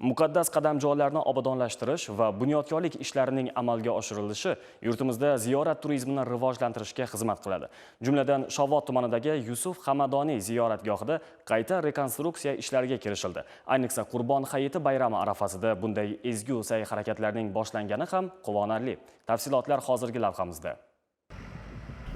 muqaddas qadamjolarni obodonlashtirish va bunyodkorlik ishlarining amalga oshirilishi yurtimizda ziyorat turizmini rivojlantirishga xizmat qiladi. Jumladan shovot tumanidagi yusuf hamadoniy ziyoratgohida qayta rekonstruksiya ishlariga kirishildi. Ayniqsa qurbon hayiti bayrami arafasida bunday ezgu sa'y harakatlarning boshlangani ham quvonarli. Tafsilotlar hozirgi lavhamizda.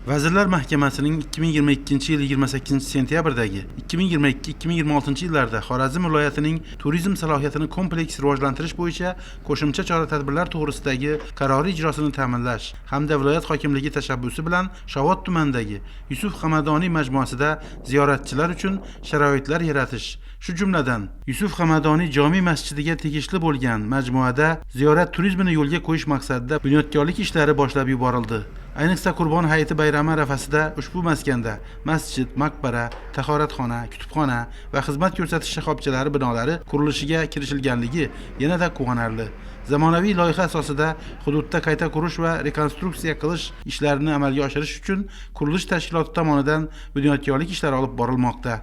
Vazirlar Mahkamasining 2022 yil 28 sentyabrdagi 2022-2026 yillarda Xorazm viloyatining turizm salohiyatini kompleks rivojlantirish bo'yicha qo'shimcha chora-tadbirlar to'g'risidagi qarori ijrosini ta'minlash hamda viloyat hokimligi tashabbusi bilan Shovot tumanidagi Yusuf Hamadoniy majmuasida ziyoratchilar uchun sharoitlar yaratish shu jumladan Yusuf Hamadoniy jome masjidiga tegishli bo'lgan majmuada ziyorat turizmini yo'lga qo'yish maqsadida bunyodkorlik ishlari boshlab yuborildi. Ayniqsa Qurbon hayiti bayrami arafasida ushbu maskanda masjid, maqbara, tahoratxona, kutubxona va xizmat ko'rsatish shoxobchalari binolari qurilishiga kirishilganligi yanada quvonarli. Zamonaviy loyiha asosida hududda qayta qurish va rekonstruksiya qilish ishlarini amalga oshirish uchun qurilish tashkiloti tomonidan bunyodkorlik ishlari olib borilmoqda.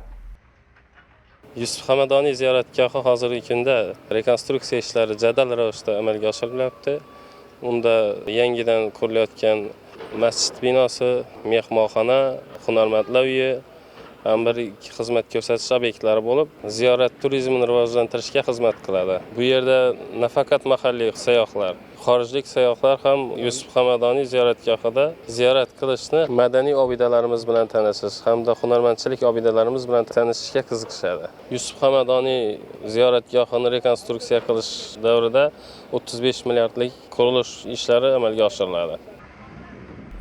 yusuf hamadoniy ziyoratgohi hozirgi kunda rekonstruksiya ishlari jadal ravishda amalga oshirilyapti unda yangidan qurilayotgan masjid binosi mehmonxona hunarmandlar uyi ham bir ikki xizmat ko'rsatish obyektlari bo'lib ziyorat turizmini rivojlantirishga xizmat qiladi. Bu yerda nafaqat mahalliy sayyohlar xorijlik sayyohlar ham yusuf hamadoniy ziyoratgohida ziyorat qilishni madaniy obidalarimiz bilan tanishish hamda hunarmandchilik obidalarimiz bilan tanishishga qiziqishadi. Yusuf hamadoniy ziyoratgohini rekonstruksiya qilish davrida 35 milliardlik qurilish ishlari amalga oshiriladi.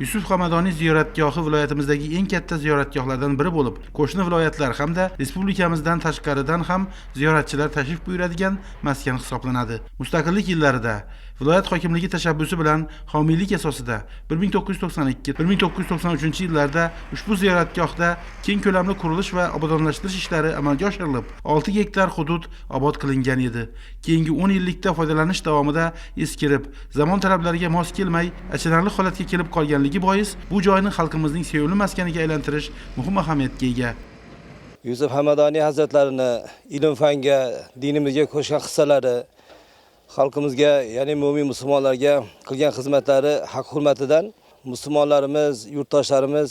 Yusuf Hamadoniy ziyoratgohi viloyatimizdagi eng katta ziyoratgohlardan biri bo'lib, qo'shni viloyatlar hamda respublikamizdan tashqaridan ham ziyoratchilar tashrif buyuradigan maskan hisoblanadi. Mustaqillik yillarida viloyat hokimligi tashabbusi bilan homiylik asosida 1992-1993 yillarda ushbu ziyoratgohda keng ko'lamli qurilish va obodonlashtirish ishlari amalga oshirilib, 6 gektar hudud obod qilingan edi. Keyingi 10 yillikda foydalanish davomida eskirib, zamon talablariga mos kelmay, achinarli holatga kelib qolganligi bois bu joyni xalqimizning sevimli maskaniga aylantirish muhim ahamiyatga ega. Yusuf Hamadoniy hazratlarini ilm fanga, dinimizga qo'shgan hissalari, xalqimizga, ya'ni mo'min musulmonlarga qilgan xizmatlari haq hurmatidan musulmonlarimiz, yurtdoshlarimiz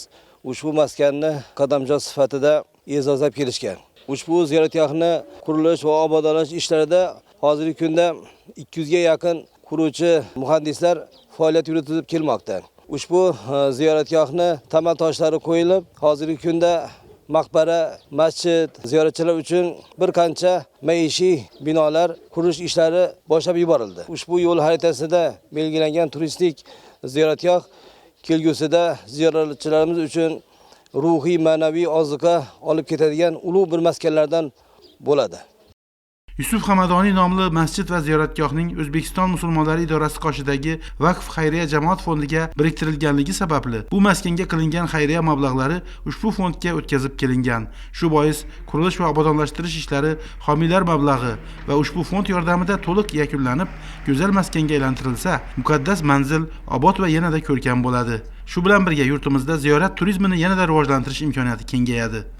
ushbu maskanni qadamjo sifatida e'zozlab kelishgan. Ushbu ziyoratgohni qurilish va obodonlash ishlarida hozirgi kunda 200 ga yaqin quruvchi muhandislar faoliyat yuritib kelmoqda. Ushbu e, ziyoratgohni tamal toshlari qo'yilib, hozirgi kunda maqbara, masjid, ziyoratchilar uchun bir qancha maishiy binolar qurish ishlari boshlab yuborildi. Ushbu yo'l xaritasida belgilangan turistik ziyoratgoh kelgusida ziyoratchilarimiz uchun ruhiy, ma'naviy ozuqa olib ketadigan ulug' bir maskanlardan bo'ladi. Yusuf Hamadoniy nomli masjid va ziyoratgohning O'zbekiston musulmonlari idorasi qoshidagi Vaqf xayriya jamoat fondiga biriktirilganligi sababli bu maskanga qilingan xayriya mablag'lari ushbu fondga o'tkazib kelingan. Shu bois qurilish va obodonlashtirish ishlari homiylar mablag'i va ushbu fond yordamida to'liq yakunlanib, go'zal maskanga aylantirilsa, muqaddas manzil obod va yanada ko'rkam bo'ladi. Shu bilan birga yurtimizda ziyorat turizmini yanada rivojlantirish imkoniyati kengayadi.